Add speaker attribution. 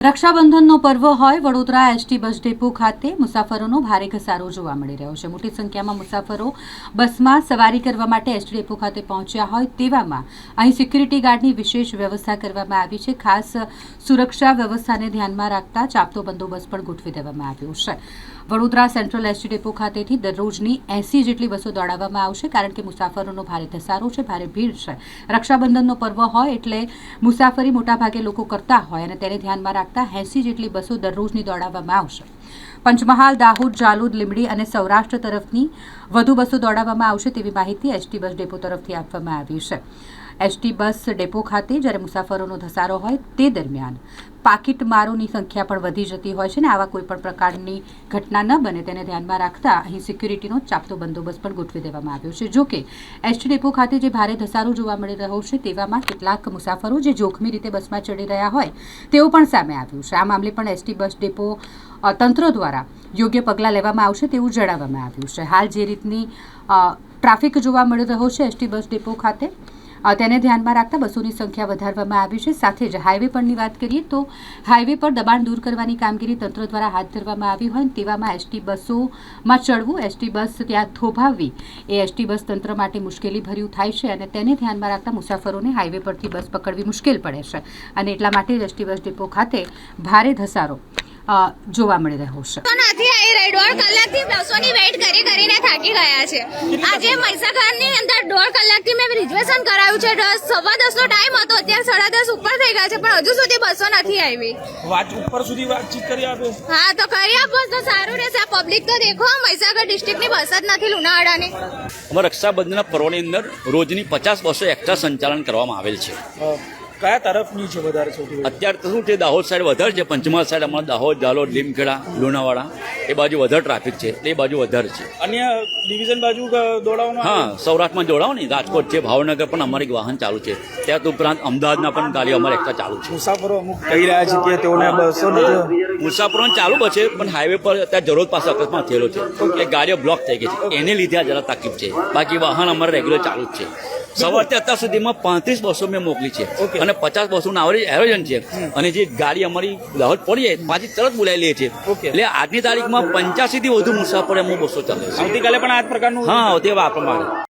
Speaker 1: રક્ષાબંધનનો પર્વ હોય Vadodara ST bus depot ખાતે મુસાફરોનો ભારે ઘસારો જોવા મળી રહ્યો છે. મોટી સંખ્યામાં મુસાફરો બસમાં સવારી કરવા માટે એસટી ડેપો ખાતે પહોંચ્યા હોય તેવામાં અહીં સિક્યુરિટી ગાર્ડની વિશેષ વ્યવસ્થા કરવામાં આવી છે. ખાસ સુરક્ષા વ્યવસ્થાને ધ્યાનમાં રાખતા ચાપતો બંદોબસ્ત પણ ગોઠવી દેવામાં આવ્યો છે. વડોદરા સેન્ટ્રલ એસટી ડેપો ખાતેથી દરરોજની એસી જેટલી બસો દોડાવવામાં આવશે કારણ કે મુસાફરોનો ભારે ધસારો છે, ભારે ભીડ છે. રક્ષાબંધનનો પર્વ હોય એટલે મુસાફરી મોટાભાગે લોકો કરતા હોય અને તેને ધ્યાનમાં રાખતા એસી જેટલી બસો દરરોજની દોડાવવામાં આવશે. પંચમહાલ, દાહોદ, જાલોદ, લીંબડી અને સૌરાષ્ટ્ર તરફની વધુ બસો દોડાવવામાં આવશે તેવી માહિતી એસટી બસ ડેપો તરફથી આપવામાં આવી છે. એસટી બસ ડેપો ખાતે જ્યારે મુસાફરોનો ધસારો હોય તે દરમિયાન પાકીટ મારોની સંખ્યા પણ વધી જતી હોય છે ને આવા કોઈપણ પ્રકારની ઘટના ન બને તેને ધ્યાનમાં રાખતા અહીં સિક્યુરિટીનો ચાપતો બંદોબસ્ત પણ ગોઠવી દેવામાં આવ્યો છે. જોકે એસટી ડેપો ખાતે જે ભારે ધસારો જોવા મળી રહ્યો છે તેવામાં કેટલાક મુસાફરો જે જોખમી રીતે બસમાં ચડી રહ્યા હોય તેવું પણ સામે આવ્યું છે. આ મામલે પણ એસટી બસ ડેપો તંત્ર દ્વારા યોગ્ય પગલાં લેવામાં આવશે તેવું જણાવવામાં આવ્યું છે. હાલ જે રીતની ટ્રાફિક જોવા મળી રહ્યો છે એસટી બસ ડેપો ખાતે તેને ધ્યાનમાં રાખતા બસોની સંખ્યા વધારવામાં આવી છે. સાથે જ હાઈવે પરની વાત કરીએ તો હાઈવે પર દબાણ દૂર કરવાની કામગીરી તંત્ર દ્વારા હાથ ધરવામાં આવી હોય તેવામાં એસટી બસોમાં ચડવું, એસટી બસ ત્યાં થોભાવવી, એ એસટી બસ તંત્ર માટે મુશ્કેલી ભર્યું થાય છે અને તેને ધ્યાનમાં રાખતા મુસાફરોને હાઈવે પરથી બસ પકડવી મુશ્કેલ પડે છે. અને એટલા માટે જ એસટી બસ ડેપો ખાતે ભારે ધસારો જોવા મળી રહ્યો છે.
Speaker 2: તો નથી આવી રહી દોઢ કલાકથી બસોની વેઇટ કરી કરીને થાકી ગયા છે. આજે મહીસાગરની અંદર દોઢ કલાકથી મેં રિઝર્વેશન કરાવ્યું છે. દસ સવા દસનો ટાઈમ હતો અત્યારે સાડા દસ ઉપર થઈ ગયા છે પણ હજુ સુધી બસો નથી આવી.
Speaker 3: વાત ઉપર સુધી વાતચીત કરી આપે.
Speaker 2: હા તો કરી આપો તો સારું રહેશે. આ પબ્લિક તો દેખો મહીસાગર ડિસ્ટ્રિક્ટની બસ જ નથી લુણાવાડાની.
Speaker 4: અમારા રક્ષાબંધનના પર્વની અંદર રોજની પચાસ બસો એક્સ્ટ્રા સંચાલન કરવામાં આવેલ છે.
Speaker 3: કયા તરફની છે વધારે સૌથી
Speaker 4: અત્યારે તો શું છે દાહોદ સાઈડ વધારે છે પંચમહાલ સાઈડ અમારા દાહોદ જાલોદ લીમખેડા લુણાવાડા એ બાજુ વધારે ટ્રાફિક છે એ બાજુ વધારે છે.
Speaker 3: અન્ય ડિવિઝન બાજુ દોડાવવાનું
Speaker 4: હા સૌરાષ્ટ્રમાં દોડાવો ને રાજકોટ છે ભાવનગર પણ અમારી વાહન ચાલુ છે. ત્યાં ઉપરાંત અમદાવાદના પણ ગાડીઓ અમારે એકતા ચાલુ છે.
Speaker 3: મુસાફરો અમુક કહી રહ્યા છે કે તેઓને બસો
Speaker 4: મુસાફરો ચાલુ બસે પણ હાઈવે પર અત્યારે જરૂર પાસે અકસ્માત થયેલો છે. એટલે ગાડીઓ બ્લોક થઈ ગઈ છે. એને લીધે આ જરા તકલીફ છે. બાકી વાહન અમારે રેગ્યુલર ચાલુ જ છે. સવારથી અત્યાર સુધીમાં પાંત્રીસ બસો મેં મોકલી છે.
Speaker 3: Okay.
Speaker 4: અને પચાસ બસોનું આવરેજ એરોજન છે અને જે ગાડી અમારી દાહોદ પડી જાય પાછી તરત બોલાવી લે છે એટલે આજની તારીખમાં પંચ્યાસી થી વધુ મુસાફરો અમુક બસો ચાલે છે
Speaker 3: આવતીકાલે પણ આ પ્રકારનું
Speaker 4: હા તે વાપરવા